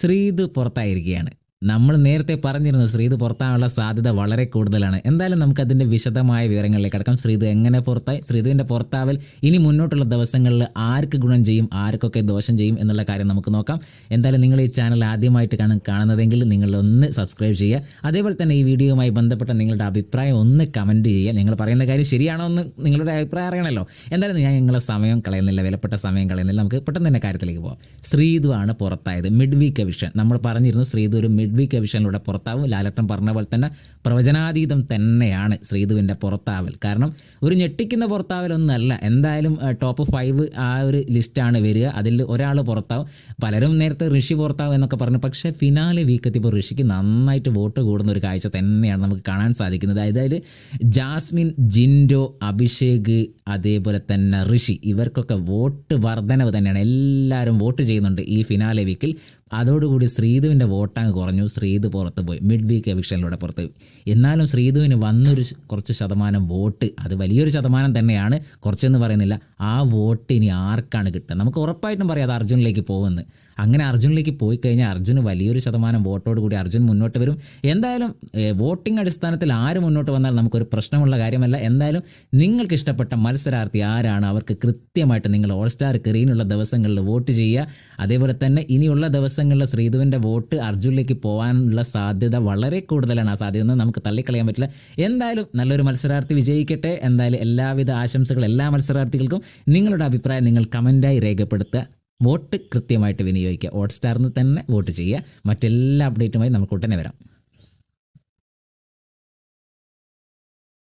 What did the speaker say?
ശ്രീത് പുറത്തായിരിക്കുകയാണ്. നമ്മൾ നേരത്തെ പറഞ്ഞിരുന്നു ശ്രീത് പുറത്താനുള്ള സാധ്യത വളരെ കൂടുതലാണ്. എന്തായാലും നമുക്ക് അതിന്റെ വിശദമായ വിവരങ്ങളിലേക്ക് കടക്കാം. ശ്രീത് എങ്ങനെ പുറത്തായി? ശ്രീതുവിന്റെ പുറത്താവൽ ഇനി മുന്നോട്ടുള്ള ദിവസങ്ങളിൽ ആർക്ക് ഗുണം ചെയ്യും ആർക്കൊക്കെ ദോഷം ചെയ്യും എന്നുള്ള കാര്യം നമുക്ക് നോക്കാം. എന്തായാലും നിങ്ങൾ ഈ ചാനൽ ആദ്യമായിട്ട് കാണും കാണുന്നതെങ്കിൽ നിങ്ങൾ ഒന്ന് സബ്സ്ക്രൈബ് ചെയ്യുക. അതേപോലെ തന്നെ ഈ വീഡിയോയുമായി ബന്ധപ്പെട്ട നിങ്ങളുടെ അഭിപ്രായം ഒന്ന് കമന്റ് ചെയ്യുക. നിങ്ങൾ പറയുന്ന കാര്യം ശരിയാണോ എന്ന് നിങ്ങളുടെ അഭിപ്രായം അറിയണമല്ലോ എന്തായാലും ഞാൻ നിങ്ങളെ സമയം കളയുന്നില്ല വിലപ്പെട്ട സമയം കളയുന്നില്ല. നമുക്ക് പെട്ടെന്ന് തന്നെ കാര്യത്തിലേക്ക് പോകാം ശ്രീതു ആണ് പുറത്തായത്. മിഡ് വീക്ക് വിഷൻ നമ്മൾ പറഞ്ഞിരുന്നു ശ്രീതു ഒരു മിഡ് വീക്ക് എവിഷനിലൂടെ പുറത്താവും. ലാലട്ടൻ പറഞ്ഞ പോലെ തന്നെ പ്രവചനാതീതം തന്നെയാണ് ശ്രീധുവിന്റെ പുറത്താവൽ. കാരണം ഒരു ഞെട്ടിക്കുന്ന പുറത്താവലൊന്നല്ല. എന്തായാലും ടോപ്പ് ഫൈവ് ആ ഒരു ലിസ്റ്റാണ് വരിക. അതിൽ ഒരാൾ പുറത്താവും. പലരും നേരത്തെ ഋഷി പുറത്താവും എന്നൊക്കെ പറഞ്ഞു. പക്ഷേ ഫിനാലെ വീക്ക് എത്തിയപ്പോൾ ഋഷിക്ക് നന്നായിട്ട് വോട്ട് കൂടുന്ന ഒരു കാഴ്ച തന്നെയാണ് നമുക്ക് കാണാൻ സാധിക്കുന്നത്. അതായത് ജാസ്മിൻ ജിൻഡോ അഭിഷേക് അതേപോലെ തന്നെ ഋഷി. ഇവർക്കൊക്കെ വോട്ട് വർധനവ് തന്നെയാണ്. എല്ലാവരും വോട്ട് ചെയ്യുന്നുണ്ട് ഈ ഫിനാലെ വീക്കിൽ അതോടുകൂടി ശ്രീധുവിന്റെ വോട്ടങ്ങ് കുറഞ്ഞു. ശ്രീധു പുറത്ത് പോയി. മിഡ് വീക്ക് എവിക്ഷനിലൂടെ പുറത്ത് പോയി. എന്നാലും ശ്രീധുവിന് വന്നൊരു കുറച്ച് ശതമാനം വോട്ട്. അത് വലിയൊരു ശതമാനം തന്നെയാണ്. കുറച്ചെന്ന് പറയുന്നില്ല. ആ വോട്ട് ഇനി ആർക്കാണ് കിട്ടുക? നമുക്ക് ഉറപ്പായിട്ടും പറയാം അത് അർജുനിലേക്ക് പോകുമെന്ന്. അങ്ങനെ അർജുനിലേക്ക് പോയി കഴിഞ്ഞാൽ അർജുന് വലിയൊരു ശതമാനം വോട്ടോട് കൂടി അർജുൻ മുന്നോട്ട് വരും. എന്തായാലും വോട്ടിംഗ് അടിസ്ഥാനത്തിൽ ആര് മുന്നോട്ട് വന്നാൽ നമുക്കൊരു പ്രശ്നമുള്ള കാര്യമല്ല. എന്തായാലും നിങ്ങൾക്ക് ഇഷ്ടപ്പെട്ട മത്സരാർത്ഥി ആരാണ്? അവർക്ക് കൃത്യമായിട്ട് നിങ്ങൾ ഓൾ സ്റ്റാർ കെറിയിനുള്ള ദിവസങ്ങളിൽ വോട്ട് ചെയ്യുക. അതേപോലെ തന്നെ ഇനിയുള്ള ദിവസങ്ങളിൽ ശ്രീധുവിന്റെ വോട്ട് അർജുനിലേക്ക് പോകാനുള്ള സാധ്യത വളരെ കൂടുതലാണ്. ആ സാധ്യത ഒന്നും നമുക്ക് തള്ളിക്കളയാൻ പറ്റില്ല. എന്തായാലും നല്ലൊരു മത്സരാർത്ഥി വിജയിക്കട്ടെ. എന്തായാലും എല്ലാവിധ ആശംസകൾ എല്ലാ മത്സരാർത്ഥികൾക്കും നിങ്ങളുടെ അഭിപ്രായം നിങ്ങൾ കമന്റായി രേഖപ്പെടുത്തുക. വോട്ട് കൃത്യമായിട്ട് വിനിയോഗിക്കുക. ഹോട്ട് നിന്ന് തന്നെ വോട്ട് ചെയ്യുക. മറ്റെല്ലാ അപ്ഡേറ്റുമായി നമുക്ക് ഉടനെ വരാം.